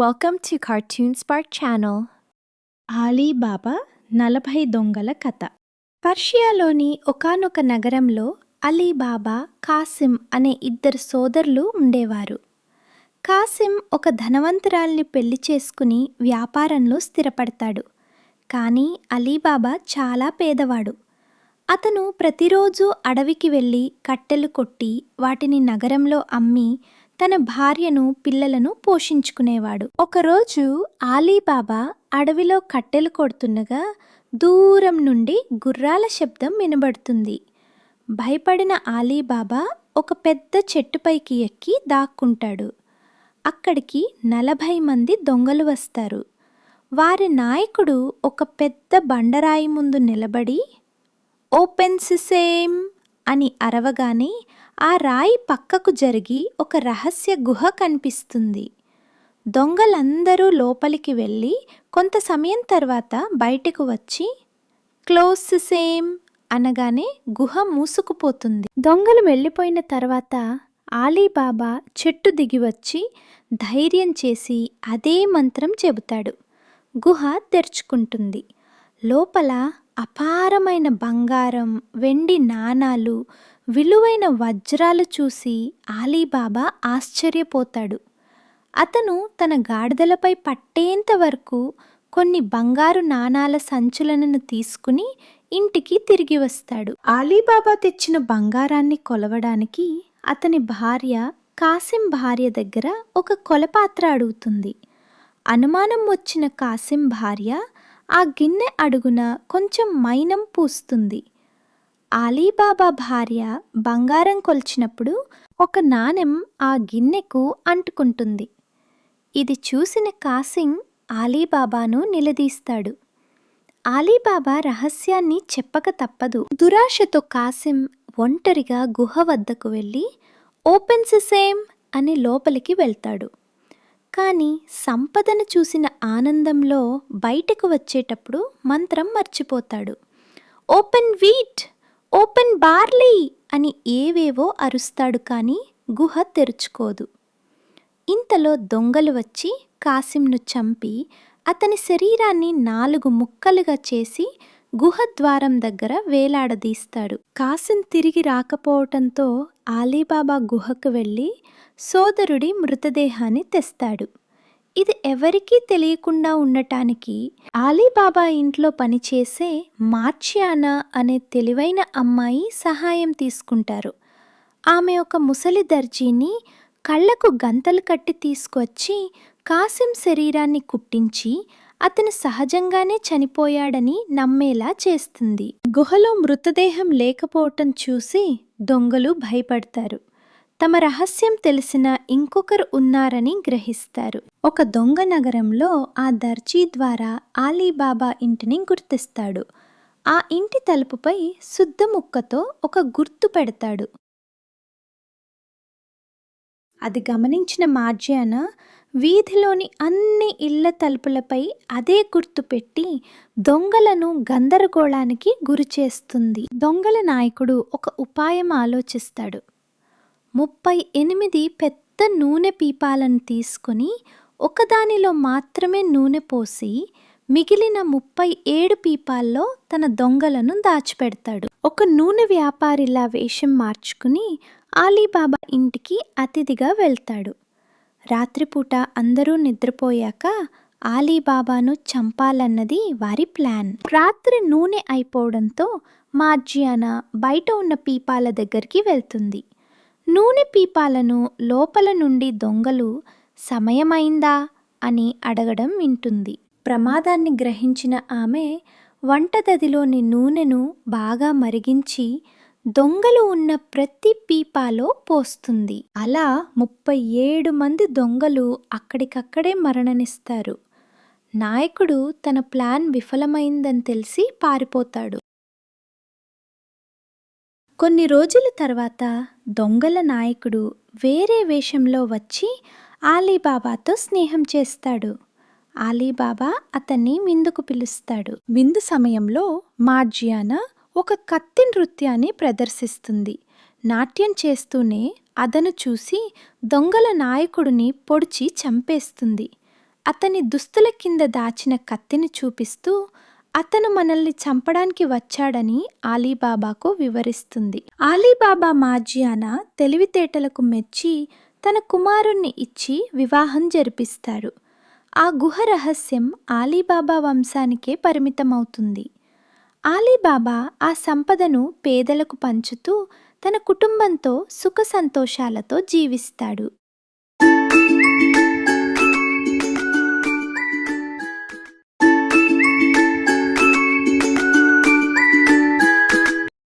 Welcome to cartoon spark channel Ali Baba నలభై దొంగల కథ. పర్షియాలోని ఒకానొక నగరంలో అలీబాబా కాసిం అనే ఇద్దరు సోదరులు ఉండేవారు. కాసిం ఒక ధనవంతురాల్ని పెళ్ళి చేసుకుని వ్యాపారంలో స్థిరపడతాడు. కానీ అలీబాబా చాలా పేదవాడు. అతను ప్రతిరోజు అడవికి వెళ్ళి కట్టెలు కొట్టి వాటిని నగరంలో అమ్మి తన భార్యను పిల్లలను పోషించుకునేవాడు. ఒకరోజు ఆలీబాబా అడవిలో కట్టెలు కొడుతుండగా దూరం నుండి గుర్రాల శబ్దం వినబడుతుంది. భయపడిన ఆలీబాబా ఒక పెద్ద చెట్టుపైకి ఎక్కి దాక్కుంటాడు. అక్కడికి నలభై మంది దొంగలు వస్తారు. వారి నాయకుడు ఒక పెద్ద బండరాయి ముందు నిలబడి ఓపెన్ సిసేమ్ అని అరవగానే ఆ రాయి పక్కకు జరిగి ఒక రహస్య గుహ కనిపిస్తుంది. దొంగలందరూ లోపలికి వెళ్ళి కొంత సమయం తర్వాత బయటకు వచ్చి క్లోజ్ సేమ్ అనగానే గుహ మూసుకుపోతుంది. దొంగలు వెళ్ళిపోయిన తర్వాత ఆలీబాబా చెట్టు దిగి వచ్చి ధైర్యం చేసి అదే మంత్రం చెబుతాడు. గుహ తెరుచుకుంటుంది. లోపల అపారమైన బంగారం వెండి నాణాలు విలువైన వజ్రాలు చూసి ఆలీబాబా ఆశ్చర్యపోతాడు. అతను తన గాడిదలపై పట్టేంత వరకు కొన్ని బంగారు నాణాల సంచులను తీసుకుని ఇంటికి తిరిగి వస్తాడు. ఆలీబాబా తెచ్చిన బంగారాన్ని కొలవడానికి అతని భార్య కాసిం భార్య దగ్గర ఒక కొలపాత్ర అడుగుతుంది. అనుమానం వచ్చిన కాసిం భార్య ఆ గిన్నె అడుగున కొంచెం మైనం పూస్తుంది. ఆలీబాబా భార్య బంగారం కొల్చినప్పుడు ఒక నాణెం ఆ గిన్నెకు అంటుకుంటుంది. ఇది చూసిన కాసింగ్ ఆలీబాబాను నిలదీస్తాడు. ఆలీబాబా రహస్యాన్ని చెప్పక తప్పదు. దురాశతో కాసిం ఒంటరిగా గుహ వద్దకు వెళ్ళి ఓపెన్ సిసేమ్ అని లోపలికి వెళ్తాడు. కానీ సంపదను చూసిన ఆనందంలో బయటకు వచ్చేటప్పుడు మంత్రం మర్చిపోతాడు. ఓపెన్ వీట్ ఓపెన్ బార్లీ అని ఏవేవో అరుస్తాడు కానీ గుహ తెరుచుకోదు. ఇంతలో దొంగలు వచ్చి కాసింను చంపి అతని శరీరాన్ని నాలుగు ముక్కలుగా చేసి గుహ ద్వారం దగ్గర వేలాడదీస్తాడు. కాసిం తిరిగి రాకపోవటంతో ఆలీబాబా గుహకు వెళ్ళి సోదరుడి మృతదేహాన్ని తెస్తాడు. ఇది ఎవరికీ తెలియకుండా ఉండటానికి ఆలీబాబా ఇంట్లో పనిచేసే మార్చియానా అనే తెలివైన అమ్మాయి సహాయం తీసుకుంటారు. ఆమె ఒక ముసలి దర్జీని కళ్ళకు గంతలు కట్టి తీసుకొచ్చి కాసిం శరీరాన్ని కుట్టించి అతను సహజంగానే చనిపోయాడని నమ్మేలా చేస్తుంది. గుహలో మృతదేహం లేకపోవటం చూసి దొంగలు భయపడతారు. తమ రహస్యం తెలిసిన ఇంకొకరు ఉన్నారని గ్రహిస్తారు. ఒక దొంగ నగరంలో ఆ దర్జీ ద్వారా ఆలీబాబా ఇంటిని గుర్తిస్తాడు. ఆ ఇంటి తలుపుపై శుద్ధ ముక్కతో ఒక గుర్తు పెడతాడు. అది గమనించిన మార్జియాన వీధిలోని అన్ని ఇళ్ళ తలుపులపై అదే గుర్తు పెట్టి దొంగలను గందరగోళానికి గురి చేస్తుంది దొంగల నాయకుడు ఒక ఉపాయం ఆలోచిస్తాడు. ముప్పై ఎనిమిది పెద్ద నూనె పీపాలను తీసుకొని ఒకదానిలో మాత్రమే నూనె పోసి మిగిలిన ముప్పై ఏడు పీపాల్లో తన దొంగలను దాచిపెడతాడు. ఒక నూనె వ్యాపారిలా వేషం మార్చుకుని ఆలీబాబా ఇంటికి అతిథిగా వెళ్తాడు. రాత్రిపూట అందరూ నిద్రపోయాక ఆలీబాబాను చంపాలన్నది వారి ప్లాన్. రాత్రి నూనె అయిపోవడంతో మార్జియానా బయట ఉన్న పీపాల దగ్గరికి వెళ్తుంది. నూనె పీపాలను లోపల నుండి దొంగలు సమయమైందా అని అడగడం వింటుంది. ప్రమాదాన్ని గ్రహించిన ఆమె వంటగదిలోని నూనెను బాగా మరిగించి దొంగలు ఉన్న ప్రతి పీపాలో పోస్తుంది. అలా ముప్పై ఏడు మంది దొంగలు అక్కడికక్కడే మరణనిస్తారు. నాయకుడు తన ప్లాన్ విఫలమైందని తెలిసి పారిపోతాడు. కొన్ని రోజుల తర్వాత దొంగల నాయకుడు వేరే వేషంలో వచ్చి ఆలీబాబాతో స్నేహం చేస్తాడు. ఆలీబాబా అతన్ని విందుకు పిలుస్తాడు. విందు సమయంలో మార్జియానా ఒక కత్తి నృత్యాన్ని ప్రదర్శిస్తుంది. నాట్యం చేస్తూనే అదను చూసి దొంగల నాయకుడిని పొడిచి చంపేస్తుంది. అతని దుస్తుల కింద దాచిన కత్తిని చూపిస్తూ అతను మనల్ని చంపడానికి వచ్చాడని ఆలీబాబాకు వివరిస్తుంది. ఆలీబాబా మాజియానా తెలివితేటలకు మెచ్చి తన కుమారుణ్ణి ఇచ్చి వివాహం జరిపిస్తాడు. ఆ గుహ రహస్యం ఆలీబాబా వంశానికే పరిమితమవుతుంది. ఆలీబాబా ఆ సంపదను పేదలకు పంచుతూ తన కుటుంబంతో సుఖ సంతోషాలతో జీవిస్తాడు.